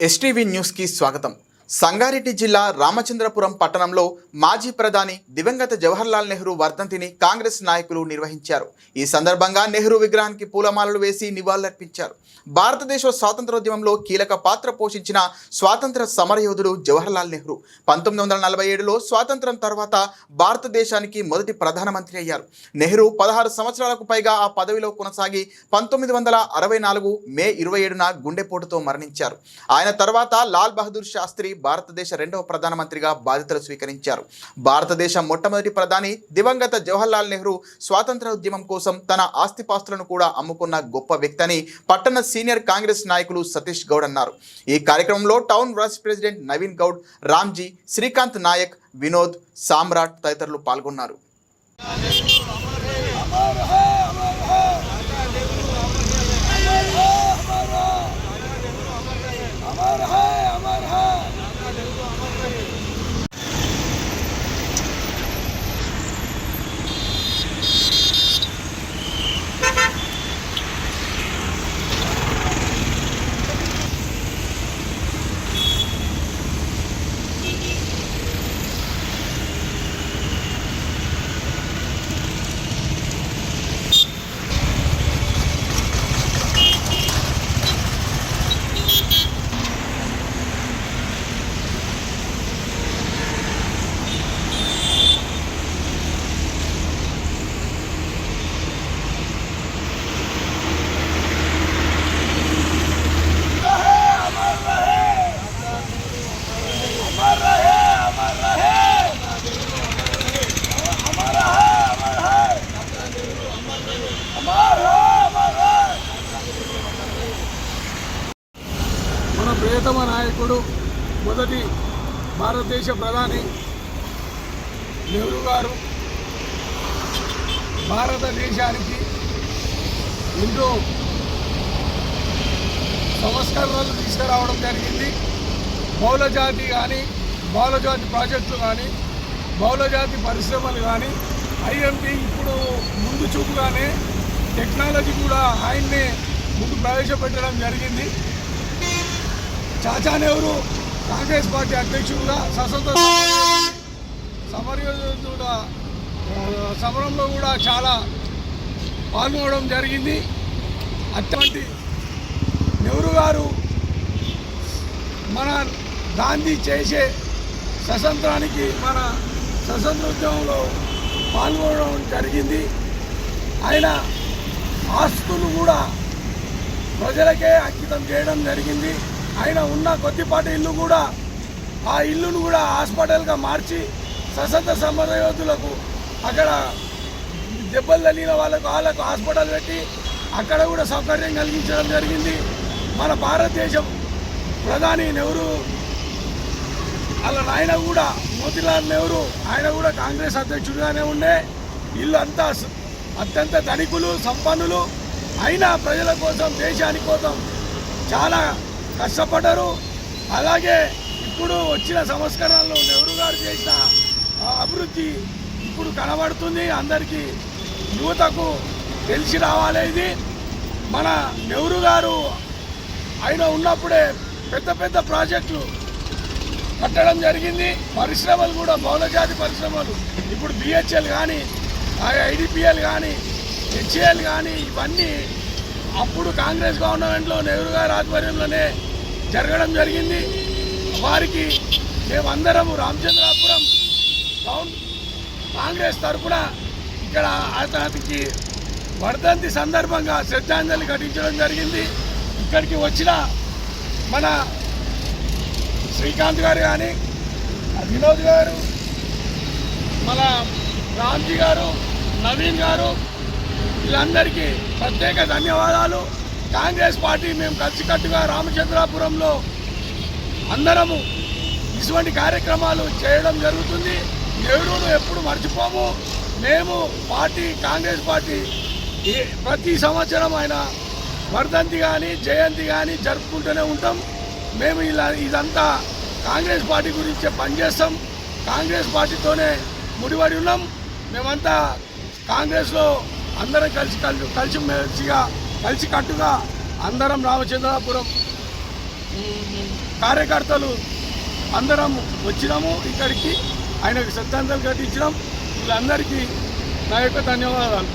STV న్యూస్కి స్వాగతం సంగారెడ్డి జిల్లా రామచంద్రపురం పట్టణంలో మాజీ ప్రధాని దివంగత జవహర్లాల్ నెహ్రూ వర్ధంతిని కాంగ్రెస్ నాయకులు నిర్వహించారు. ఈ సందర్భంగా నెహ్రూ విగ్రహానికి పూలమాలలు వేసి నివాళులర్పించారు. భారతదేశ స్వాతంత్రోద్యమంలో కీలక పాత్ర పోషించిన స్వాతంత్ర సమరయోధుడు జవహర్లాల్ నెహ్రూ పంతొమ్మిది వందల నలభై ఏడులో స్వాతంత్రం తర్వాత భారతదేశానికి మొదటి ప్రధానమంత్రి అయ్యారు. నెహ్రూ పదహారు సంవత్సరాలకు పైగా ఆ పదవిలో కొనసాగి పంతొమ్మిది వందల అరవై నాలుగు మే ఇరవై ఏడున గుండెపోటుతో మరణించారు. ఆయన తర్వాత లాల్ బహదూర్ శాస్త్రి భారతదేశ రెండవ ప్రధానమంత్రిగా బాధ్యతలు స్వీకరించారు. భారతదేశ మొట్టమొదటి ప్రధాని దివంగత జవహర్లాల్ నెహ్రూ స్వాతంత్ర ఉద్యమం కోసం తన ఆస్తిపాస్తులను కూడా అమ్ముకున్న గొప్ప వ్యక్తి అని పట్టణ సీనియర్ కాంగ్రెస్ నాయకులు సతీష్ గౌడ్ అన్నారు. ఈ కార్యక్రమంలో town vice president Naveen Goud Ramji Srikanth Nayak Vinod Samrat తదితరులు పాల్గొన్నారు. ప్రియతమ నాయకుడు మొదటి భారతదేశ ప్రధాని నెహ్రూ గారు. భారతదేశానికి ఎన్నో సంస్కరణలు తీసుకురావడం జరిగింది. బహుళజాతి కానీ బౌలజాతి ప్రాజెక్టులు కానీ బహుళజాతి పరిశ్రమలు కానీ ఐఎంపి ఇప్పుడు ముందు చూపుగానే టెక్నాలజీ కూడా ఆయన్నే ముందు ప్రవేశపెట్టడం జరిగింది. చాచా నెహ్రూ కాంగ్రెస్ పార్టీ అధ్యక్షుడుగా సశస్త్ర సమరయోధుల సమరంలో కూడా చాలా పాల్గొనడం జరిగింది. అటువంటి నెహ్రూ గారు మన గాంధీ చేసే స్వతంత్రానికి మన స్వతంత్ర ఉద్యమంలో పాల్గొనడం జరిగింది. ఆయన ఆస్తులు కూడా ప్రజలకే అంకితం చేయడం జరిగింది. ఆయన ఉన్న కొద్దిపాటి ఇల్లు కూడా ఆ ఇల్లును కూడా హాస్పిటల్గా మార్చి సశస్త్ర సమరయోధులకు అక్కడ దెబ్బలు తగిలిన వాళ్ళకు వాళ్ళకు హాస్పిటల్ పెట్టి అక్కడ కూడా సౌకర్యం కలిగించడం జరిగింది. మన భారతదేశం ప్రధాని నెహ్రూ వాళ్ళ ఆయన కూడా మోతీలాల్ నెహ్రూ ఆయన కూడా కాంగ్రెస్ అధ్యక్షుడిగానే ఉండే. వీళ్ళు అంతా అత్యంత ధనికులు సంపన్నులు. అయినా ప్రజల కోసం దేశాని కోసం చాలా కష్టపడ్డారు అలాగే ఇప్పుడు వచ్చిన సంస్కరణలు నెహ్రూ గారు చేసిన అభివృద్ధి ఇప్పుడు కనబడుతుంది. అందరికీ యువతకు తెలిసి రావాలి ఇది. మన నెహ్రూ గారు ఆయన ఉన్నప్పుడే పెద్ద పెద్ద ప్రాజెక్టులు కట్టడం జరిగింది. పరిశ్రమలు కూడా బహుళజాతి పరిశ్రమలు ఇప్పుడు బిహెచ్ఎల్ కానీ ఐడిపిఎల్ కానీ హెచ్ఏఎల్ కానీ ఇవన్నీ అప్పుడు కాంగ్రెస్ గవర్నమెంట్లో నెహ్రూ గారి ఆధ్వర్యంలోనే జరగడం జరిగింది. వారికి మేమందరము రామచంద్రాపురం టౌన్ కాంగ్రెస్ తరఫున ఇక్కడ అతనికి వర్ధంతి సందర్భంగా శ్రద్ధాంజలి ఘటించడం జరిగింది. ఇక్కడికి వచ్చిన మన శ్రీకాంత్ గారు కానీ వినోద్ గారు మన రామ్జీ గారు నవీన్ గారు వీళ్ళందరికీ ప్రత్యేక ధన్యవాదాలు. కాంగ్రెస్ పార్టీ మేము కలిసికట్టుగా రామచంద్రాపురంలో అందరము ఇటువంటి కార్యక్రమాలు చేయడం జరుగుతుంది. నెహ్రూను ఎప్పుడు మర్చిపోము. మేము పార్టీ కాంగ్రెస్ పార్టీ ప్రతి సంవత్సరం ఆయన వర్ధంతి కానీ జయంతి కానీ జరుపుకుంటూనే ఉంటాం. మేము ఇలా ఇదంతా కాంగ్రెస్ పార్టీ గురించే పనిచేస్తాం. కాంగ్రెస్ పార్టీతోనే ముడిపడి ఉన్నాం. మేమంతా కాంగ్రెస్లో అందరం కలిసి కలిసి కలిసి కలిసికట్టుగా కలిసి కట్టుగా అందరం రామచంద్రాపురం కార్యకర్తలు అందరం వచ్చినాము ఇక్కడికి. ఆయనకు శ్రద్ధాంజలి ఘటించడం వీళ్ళందరికీ నా యొక్క ధన్యవాదాలు.